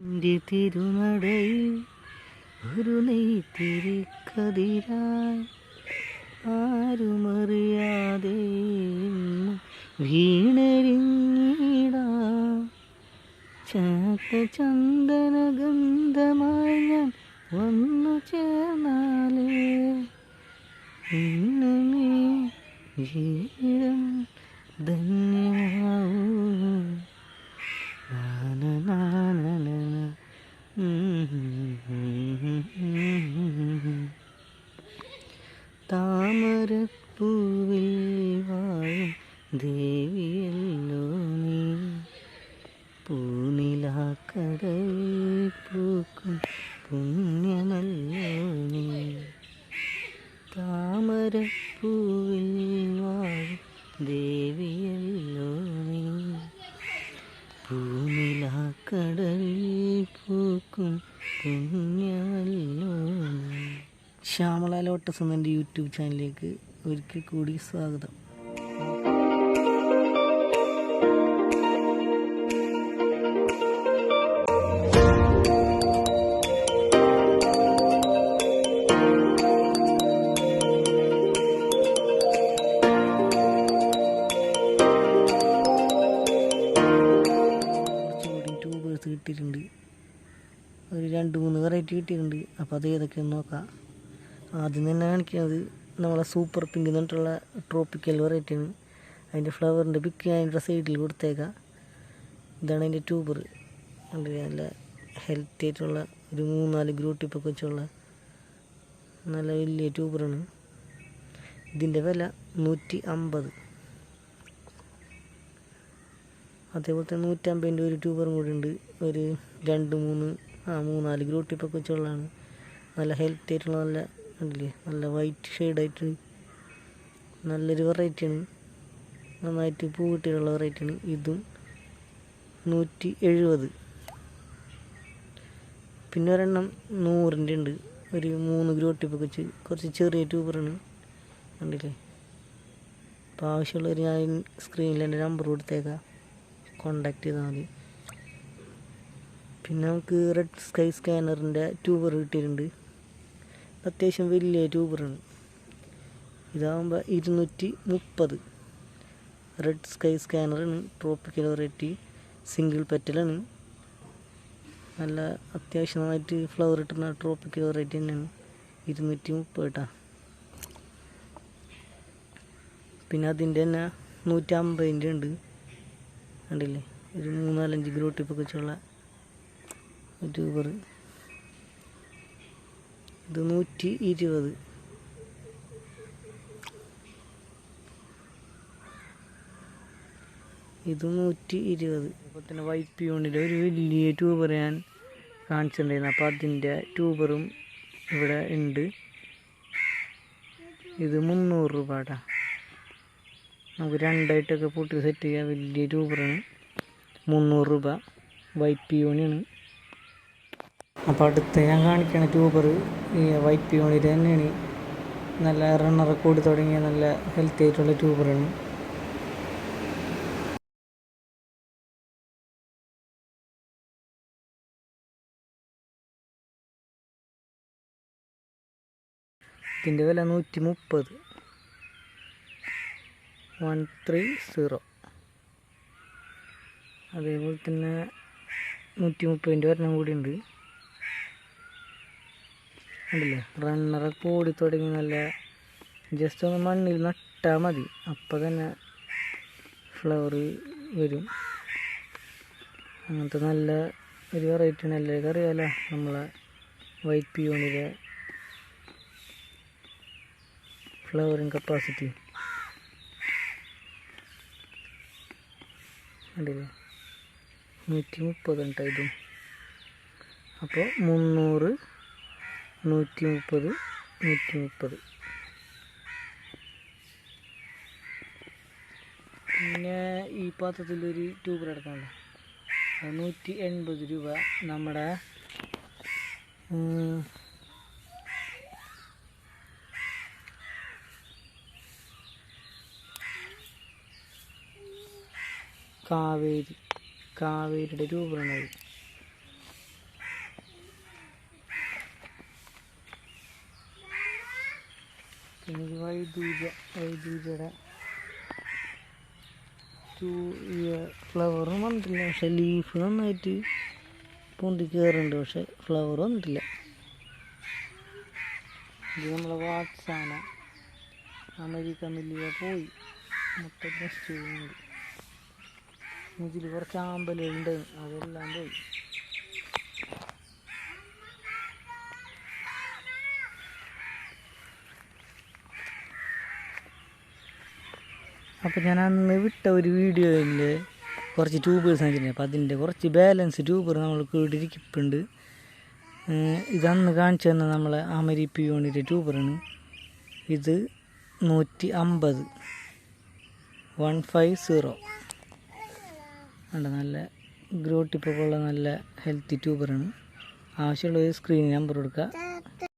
എന്റെ തിരുനടയിൽ ഒരു നെയ്ത്തിരിക്കതിരായി ആരുമറിയാതെ വീണരിഞ്ഞിടാം. ചാത്ത ചന്ദനഗന്ധമായി ഞാൻ വന്നു ചേർന്നാലേ ഇന്ന് നീ ജീവിതം ധന്യമാവൂ താമരപ്പൂവിൽ വാഴും ദേവിയല്ലോ നീ പൂനിലാക്കടവിൽ പൂക്കും പുണ്യമല്ലോ നീ താമരപ്പൂവിൽ വാഴും ദേവിയല്ലോ നീ ഭൂമിലാക്കടലിൽ പൂക്കും നീ. ശ്യാമള ലോട്ടസ് എന്ന എന്റെ യൂട്യൂബ് ചാനലിലേക്ക് ഒരിക്കൽ കൂടി സ്വാഗതം. കിട്ടിയിട്ടുണ്ട്. ഒരു രണ്ട് മൂന്ന് വെറൈറ്റി കിട്ടിയിട്ടുണ്ട്. അപ്പോൾ അത് ഏതൊക്കെയെന്ന് നോക്കാം. ആദ്യം തന്നെ കാണിക്കുന്നത് നമ്മളെ സൂപ്പർ പിങ്ക് എന്ന് പറഞ്ഞിട്ടുള്ള ട്രോപ്പിക്കൽ വെറൈറ്റിയാണ് അതിന്റെ ഫ്ലവറിന്റെ പിക്ക് അതിന്റെ സൈഡിൽ കൊടുത്തേക്കാം. ഇതാണ് അതിന്റെ ട്യൂബർ വളരെ നല്ല ഹെൽത്തി ആയിട്ടുള്ള ഒരു മൂന്നാൽ ഗ്രൂ ടിപ്പൊക്കെ വെച്ചുള്ള നല്ല വലിയ ട്യൂബറാണ് ഇതിന്റെ വില നൂറ്റി അമ്പത് അതേപോലെ തന്നെ നൂറ്റമ്പതിന്റെ ഒരു ട്യൂബറും കൂടി ഉണ്ട്. ഒരു രണ്ട് മൂന്ന് ആ മൂന്നാൽ ഗ്രൂ ടിപ്പൊക്കെ വെച്ചുള്ളതാണ്. നല്ല ഹെൽത്തി ആയിട്ടുള്ള നല്ല ഉണ്ടല്ലേ നല്ല വൈറ്റ് ഷെയ്ഡായിട്ട് നല്ലൊരു വെറൈറ്റിയാണ് നന്നായിട്ട് പൂ കിട്ടിയുള്ള വെറൈറ്റിയാണ് ഇതും നൂറ്റി എഴുപത് പിന്നെ ഒരെണ്ണം നൂറിന്റെ ഉണ്ട്. ഒരു മൂന്ന് ഗ്രൂ വെച്ച് കുറച്ച് ചെറിയ ട്യൂബറാണ് കണ്ടില്ലേ? അപ്പോൾ ആവശ്യമുള്ളവർ ഞാൻ സ്ക്രീനിൽ എന്റെ നമ്പർ കൊടുത്തേക്കാം. കോണ്ടാക്ട് ചെയ്താൽ മതി. പിന്നെ നമുക്ക് റെഡ് സ്കൈ സ്കാനറിന്റെ ട്യൂബർ കിട്ടിയിട്ടുണ്ട്. അത്യാവശ്യം വലിയ ട്യൂബറാണ് ഇതാകുമ്പോൾ ഇരുന്നൂറ്റി മുപ്പത് റെഡ് സ്കൈ സ്കാനറാണ് ട്രോപ്പിക്കൽ വെറൈറ്റി സിംഗിൾ പെറ്റലാണ് നല്ല അത്യാവശ്യം നന്നായിട്ട് ഫ്ലവർ കിട്ടുന്ന ട്രോപ്പിക്കൽ വെറൈറ്റി തന്നെയാണ്. ഇരുന്നൂറ്റി മുപ്പത് കേട്ടാ പിന്നെ അതിന്റെ തന്നെ നൂറ്റമ്പതിന്റെ ഉണ്ട്. കണ്ടില്ലേ? ഒരു മൂന്നാലഞ്ച് ഗ്രൂ ടിപ്പൊക്കെ വെച്ചുള്ള ട്യൂബർ ഇത് നൂറ്റി ഇരുപത്. ഇത് നൂറ്റി ഇരുപത്. അപ്പോൾ തന്നെ വൈറ്റ് യൂണിറ്റ് ഒരു വലിയ ട്യൂബർ ഞാൻ കാണിച്ചിട്ടുണ്ടായിരുന്നു. അപ്പോൾ അതിന്റെ ട്യൂബറും ഇവിടെ ഉണ്ട്. ഇത് മുന്നൂറ് രൂപ കേട്ടോ നമുക്ക് രണ്ടായിട്ടൊക്കെ പൊട്ടി സെറ്റ് ചെയ്യാൻ വലിയ ട്യൂബറാണ്. മുന്നൂറ് രൂപ വൈറ്റ് പിയോണിയാണ് അപ്പോൾ അടുത്ത് ഞാൻ കാണിക്കണ ട്യൂബർ ഈ വൈറ്റ് പിയോണിന്റെ തന്നെയാണ്. നല്ല റണ്ണർ കൂടി തുടങ്ങിയ നല്ല ഹെൽത്തി ആയിട്ടുള്ള ട്യൂബറാണ്. ഇതിന്റെ വില നൂറ്റി മുപ്പത് വൺ ത്രീ സീറോ അതേപോലെ തന്നെ നൂറ്റി മുപ്പതിന്റെ ഒരെണ്ണം കൂടി ഉണ്ട് കണ്ടില്ലേ റണ്ണറൊക്കെ കൂടി തുടങ്ങി നല്ല ജസ്റ്റ് ഒന്ന് മണ്ണിൽ നട്ടാൽ മതി. അപ്പം തന്നെ ഫ്ലവർ വരും. അങ്ങനത്തെ നല്ല ഒരു വെറൈറ്റിയാണ് എല്ലാവർക്കും അറിയാമല്ലോ നമ്മളെ വൈറ്റ് പിയോണിലെ ഫ്ലവറിങ് കപ്പാസിറ്റി കണ്ടില്ലേ? നൂറ്റി മുപ്പത് ഉണ്ടായിരുന്നു അപ്പോൾ മുന്നൂറ് നൂറ്റി മുപ്പത് നൂറ്റി മുപ്പത് പിന്നെ ഈ പാത്രത്തിലൊരു ട്യൂബർ എടുക്കണ്ട അത് നൂറ്റി എൺപത് രൂപ നമ്മുടെ കാവേരി കാവേരിയുടെ രൂപമാണ് അത് പിന്നെ ഇത് വൈദൂര വൈദൂരയുടെ ഫ്ലവറും വന്നിട്ടില്ല. പക്ഷെ ലീഫ് നന്നായിട്ട് പൊന്തി കയറുന്നുണ്ട് പക്ഷെ ഫ്ലവർ വന്നിട്ടില്ല. ഇത് നമ്മളെ വാട്സാന. അമേരിക്ക മില്ലിയ പോയി. മൊത്തം നശിച്ചു പോകുന്നുണ്ട് ഇതിൽ കുറച്ച് ആമ്പലുണ്ട് അതെല്ലാം പോയി. അപ്പോൾ ഞാൻ അന്ന് വിട്ട ഒരു വീഡിയോയിൽ കുറച്ച് ട്യൂബേഴ്സ് കാണിച്ചിട്ടുണ്ട് അപ്പോൾ അതിന്റെ കുറച്ച് ബാലൻസ് ട്യൂബർ നമ്മൾ ഇരിക്കുന്നുണ്ട് ഇതന്ന് കാണിച്ചു തന്ന നമ്മളെ അമരി പിയോണിന്റെ ട്യൂബറാണ് ഇത് നൂറ്റി അമ്പത് വൺ ഫൈവ് സീറോ ഉണ്ട് നല്ല ഗ്രോട്ടിപ്പൊക്കെ ഉള്ള നല്ല ഹെൽത്തി ട്യൂബറാണ് ആവശ്യമുള്ള സ്ക്രീൻ നമ്പർ കൊടുക്കുക.